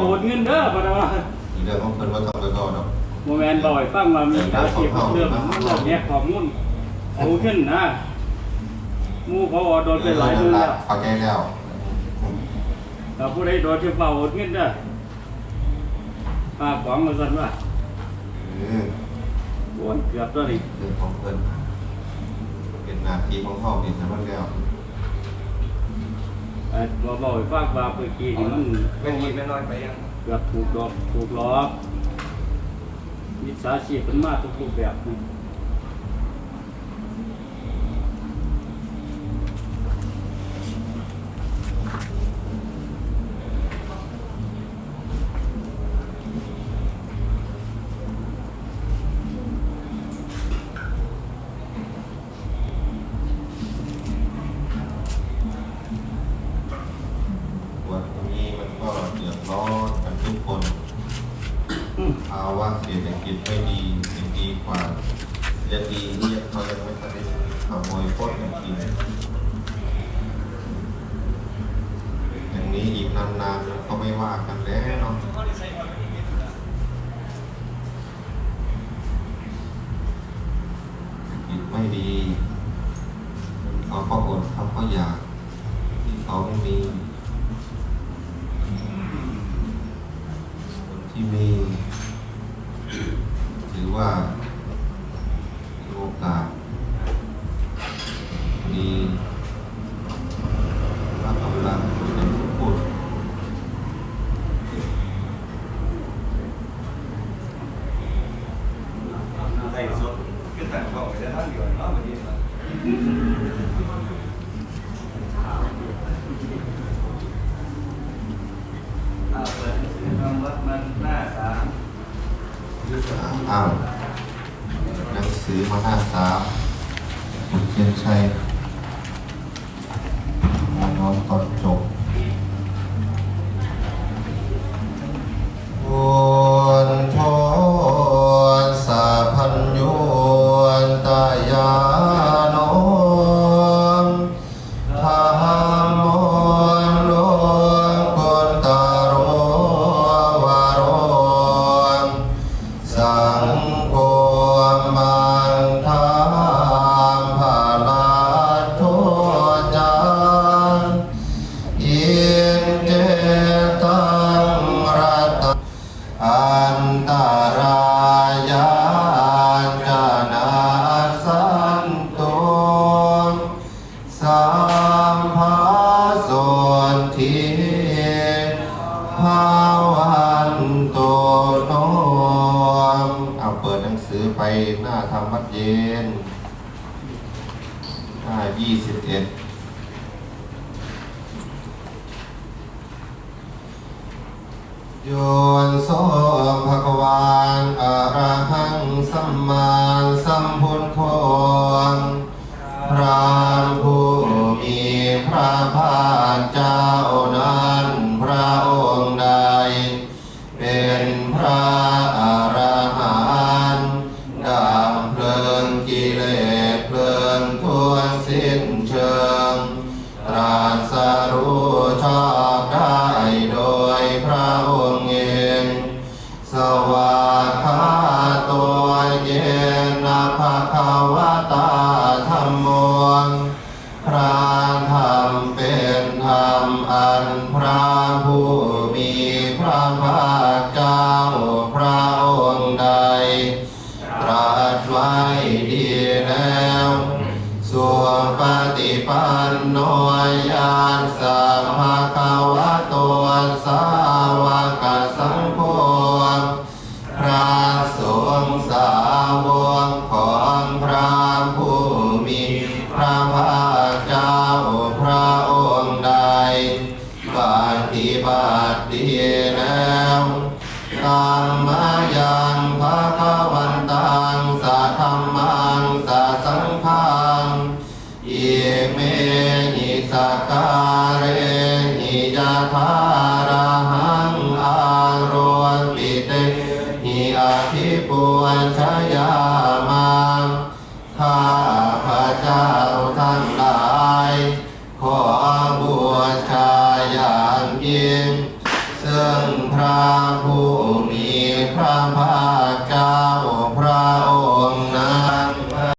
โหดเงินเด้อบ่ได้ว่าอีกเรื่องของเพิ่นว่าต้องไปก่อนเนาะโมแมนบ่อยฟังว่ามีอาชีพเรื่องมันเรื่องแยกข้อมูลเอาขึ้นนะหมู่เขาโดนไปหลายมือแล้วเข้าใจแล้วถ้าผู้ใดโดนจะเฝ้าโหดเงินเด้อป้าของมาสั่นว่าเออโอนเกือบตัวนี้เรื่องของเพิ่นเป็นหน้าที่ของเฮานี่นะมันแล้ว เอ่อบ่บ่อยฟังว่าเมื่อกี้นี่มันไม่มีไม่น้อยไปยังเกือบถูกหลอกถูกหลอกมิจฉาชีพมันมาทุกรูปแบบนี่วันนี้มันก็เดือดร้อนกันทุกคน อืม ภาวะ เศรษฐกิจไม่ดีสิ่งดีกว่าจะดีเนี่ยเขายังไม่ทันได้ขโมยปล้นกันกินอย่างนี้อีกนานๆก็ไม่ว่ากันแล้วเนาะกิจไม่ดีเขาก็อดเขาก็อยากที่เขาไม่มีคนที่มี ถือว่ามีโอกาสดีรับกำลังในทุกพูด ใส่สดขึ้นแต่กล่องไปได้ทั้งเดียวเนาะวันนี้นะอ่าเปิดหนังสือคำวัดมันหน้าสาม อ้าวหนังสือมาหน้าสามคุณเชียนชัยมาน้อมตอน งโฆ ไปหน้าธรรมวัดเย็น หน้ายี่สิบเอ็ดโยนโสภะควานอะระหังสัมมาสัมพุทโธพระผู้มีพระภาคเจ้านั้นพระองค์ใดเป็นพระ สรู้ชอบได้โดยพระองค์เอง สวากขาตัวเยนะภะคะวะตาธรรมโมพระธรรมเป็นธรรมอันพระผู้มีพระภาคเจ้า โนยานสัมภะคะวะโตัวสาวกสังโฆพระสงฆ์สาวกของพระผู้มีพระภาคเจ้าพระองค์ใดปฏิบัติดีแล้วธรรมยั เยเมนิสการเรนิยะทารหังอารวนปิเตหิอาทิปุัญชยามาข้าพระเจ้าทั้งหลาย ขอบูชายางยิ่งซึ่งพระผู้มีพระภาค